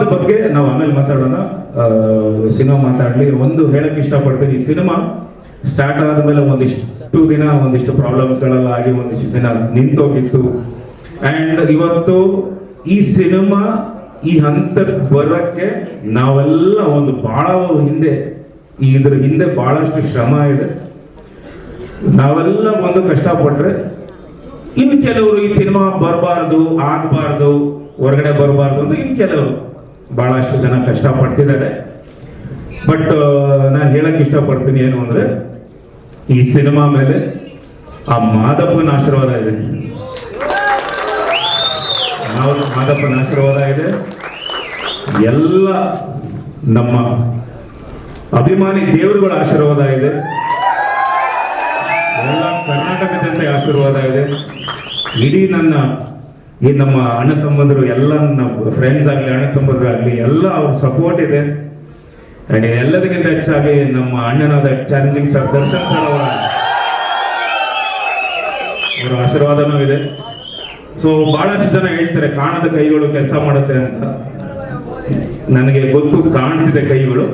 ಬಗ್ಗೆ ನಾವು ಆಮೇಲೆ ಮಾತಾಡೋಣ. ಸಿನಿಮಾ ಮಾತಾಡ್ಲಿ. ಒಂದು ಹೇಳಕ್ ಇಷ್ಟಪಡ್ತೀನಿ, ಈ ಸಿನಿಮಾ ಸ್ಟಾರ್ಟ್ ಆದ್ಮೇಲೆ ಒಂದಿಷ್ಟು ದಿನ, ಒಂದಿಷ್ಟು ಪ್ರಾಬ್ಲಮ್ಸ್ ಆಗಿ ಒಂದಿಷ್ಟು ದಿನ ನಿಂತೋಗಿತ್ತು. ಅಂಡ್ ಇವತ್ತು ಈ ಸಿನಿಮಾ, ಈ ಹಂತಕ್ಕೆ ಬರೋಕ್ಕೆ ನಾವೆಲ್ಲ ಒಂದು ಬಹಳ ಹಿಂದೆ ಇದ್ರ ಹಿಂದೆ ಬಹಳಷ್ಟು ಶ್ರಮ ಇದೆ. ನಾವೆಲ್ಲ ಒಂದು ಕಷ್ಟಪಟ್ರೆ ಇನ್ನು ಕೆಲವರು ಈ ಸಿನಿಮಾ ಬರಬಾರ್ದು, ಆಗಬಾರ್ದು, ಹೊರಗಡೆ ಬರಬಾರ್ದು ಅಂತ ಇನ್ನು ಕೆಲವರು. ಬಹಳಷ್ಟು ಜನ ಕಷ್ಟಪಡ್ತಿದ್ದಾರೆ. ಬಟ್ ನಾನು ಹೇಳಕ್ ಇಷ್ಟಪಡ್ತೀನಿ ಏನು ಅಂದ್ರೆ, ಈ ಸಿನಿಮಾ ಮೇಲೆ ಆ ಮಾದಪ್ಪನ ಆಶೀರ್ವಾದ ಇದೆ. ನಾವು ಮಾದಪ್ಪನ ಆಶೀರ್ವಾದ ಇದೆ. ಎಲ್ಲ ನಮ್ಮ ಅಭಿಮಾನಿ ದೇವರುಗಳ ಆಶೀರ್ವಾದ ಇದೆ. ಎಲ್ಲ ಕರ್ನಾಟಕ ಜನತೆ ಆಶೀರ್ವಾದ ಇದೆ. ಇಡೀ ನನ್ನ ಈ ನಮ್ಮ ಅಣ್ಣ ತಮ್ಮಂದರು ಎಲ್ಲ ನಮ್ಮ ಫ್ರೆಂಡ್ಸ್ ಆಗಲಿ, ಅಣ್ಣ ತಮ್ಮಂದ್ರು ಆಗಲಿ, ಎಲ್ಲ ಅವ್ರ ಸಪೋರ್ಟ್ ಇದೆ. ಅಂಡ್ ಎಲ್ಲದಕ್ಕಿಂತ ಹೆಚ್ಚಾಗಿ ನಮ್ಮ ಅಣ್ಣನಾದ ಚಾಲೆಂಜಿಂಗ್ ಸರ್ ದರ್ಶನ್ ಸರ್ ಅವರ ಅವರ ಆಶೀರ್ವಾದನೂ ಇದೆ. ಸೊ ಬಹಳಷ್ಟು ಜನ ಹೇಳ್ತಾರೆ, ಕಾಣದ ಕೈಗಳು ಕೆಲಸ ಮಾಡುತ್ತೆ ಅಂತ. ನನಗೆ ಗೊತ್ತು ಕಾಣ್ತಿದೆ ಕೈಗಳು.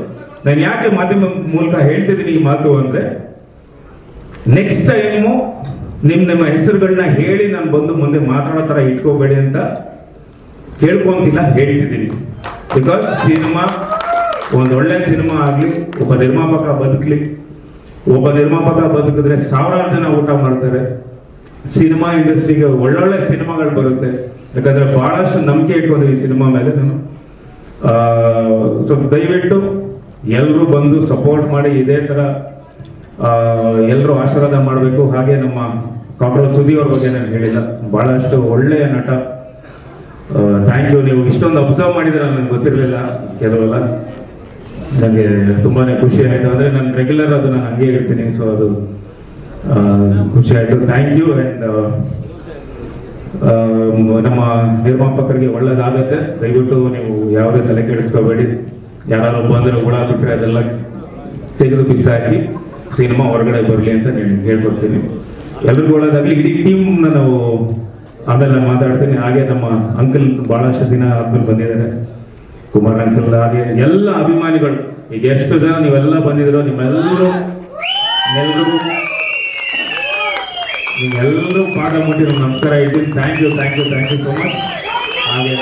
ನಾನು ಯಾಕೆ ಮಾಧ್ಯಮ ಮೂಲಕ ಹೇಳ್ತಿದ್ದೀನಿ ಈ ಮಾತು ಅಂದ್ರೆ ನೆಕ್ಸ್ಟ್ ಟೈಮು ನಿಮ್ ನಿಮ್ಮ ಹೆಸರುಗಳನ್ನ ಹೇಳಿ ನಾನು ಬಂದು ಮುಂದೆ ಮಾತಾಡೋ ಥರ ಇಟ್ಕೋಬೇಡಿ ಅಂತ ಕೇಳ್ಕೊಂತಿಲ್ಲ ಹೇಳ್ತಿದ್ದೀನಿ ಬಿಕಾಸ್ ಸಿನಿಮಾ ಒಂದು ಒಳ್ಳೆ ಸಿನಿಮಾ ಆಗಲಿ, ಒಬ್ಬ ನಿರ್ಮಾಪಕ ಬದುಕಲಿ. ಒಬ್ಬ ನಿರ್ಮಾಪಕ ಬದುಕಿದ್ರೆ ಸಾವಿರಾರು ಜನ ಊಟ ಮಾಡ್ತಾರೆ. ಸಿನಿಮಾ ಇಂಡಸ್ಟ್ರಿಗೆ ಒಳ್ಳೊಳ್ಳೆ ಸಿನಿಮಾಗಳು ಬರುತ್ತೆ. ಯಾಕಂದ್ರೆ ಬಹಳಷ್ಟು ನಂಬಿಕೆ ಈ ಸಿನಿಮಾ ಮೇಲೆ ನಾನು. ಸ್ವಲ್ಪ ದಯವಿಟ್ಟು ಎಲ್ಲರೂ ಬಂದು ಸಪೋರ್ಟ್ ಮಾಡಿ, ಇದೇ ತರ ಎಲ್ಲರೂ ಆಶೀರ್ವಾದ ಮಾಡಬೇಕು. ಹಾಗೆ ನಮ್ಮ ಕಾಕ್ರೋಚ್ ಸುದ್ದಿ ಅವ್ರ ಬಗ್ಗೆ ನಾನು ಹೇಳಿಲ್ಲ ಬಹಳಷ್ಟು ಒಳ್ಳೆಯ ನಟ. ಥ್ಯಾಂಕ್ ಯು ನೀವು ಇಷ್ಟೊಂದು ಅಬ್ಸರ್ವ್ ಮಾಡಿದ್ರೆ ನನಗೆ ಗೊತ್ತಿರಲಿಲ್ಲ ಕೆಲವೆಲ್ಲ. ನನಗೆ ತುಂಬಾನೇ ಖುಷಿ ಆಯಿತು. ಅಂದರೆ ನಾನು ರೆಗ್ಯುಲರ್ ಅದು ನಾನು ಹಂಗೆ ಇರ್ತೀನಿ. ಸೊ ಅದು ಖುಷಿ ಆಯಿತು. ಥ್ಯಾಂಕ್ ಯು ಆ್ಯಂಡ್ ನಮ್ಮ ನಿರ್ಮಾಪಕರಿಗೆ ಒಳ್ಳೇದಾಗತ್ತೆ. ದಯವಿಟ್ಟು ನೀವು ಯಾವುದೇ ತಲೆ ಕೆಡಿಸ್ಕೋಬೇಡಿ. ಯಾರು ಬಂದರೆ ಹುಳ ಬಿಟ್ಟರೆ ಅದೆಲ್ಲ ತೆಗೆದು ಬಿಸಾಕಿ. ಸಿನಿಮಾ ಹೊರಗಡೆ ಬರಲಿ ಅಂತ ಹೇಳ್ಕೊಡ್ತೀನಿ. ಎಲ್ರಿಗೂ ಒಳ್ಳೇದಾಗ್ಲಿ. ಇಡೀ ಟೀಮ್ ನಾವು ಆಮೇಲೆ ಮಾತಾಡ್ತೀನಿ. ಹಾಗೆ ನಮ್ಮ ಅಂಕಲ್ ಬಹಳಷ್ಟು ದಿನ ಆದ್ಮೇಲೆ ಬಂದಿದ್ದಾರೆ. ಕುಮಾರ್ ಅಂಕಲ್ ಹಾಗೆ ಎಲ್ಲ ಅಭಿಮಾನಿಗಳು. ಈಗ ಎಷ್ಟು ಜನ ನೀವೆಲ್ಲ ಬಂದಿದ್ರು ನಿಮ್ಮೆಲ್ಲರೂ ಎಲ್ರಿಗೂ ನಿಮ್ಮೆಲ್ಲರೂ ಪಾಠ ಮುಟ್ಟಿ ನಮಸ್ಕಾರ ಇದ್ದೀನಿ thank you thank you thank you so much ಹಾಗೆ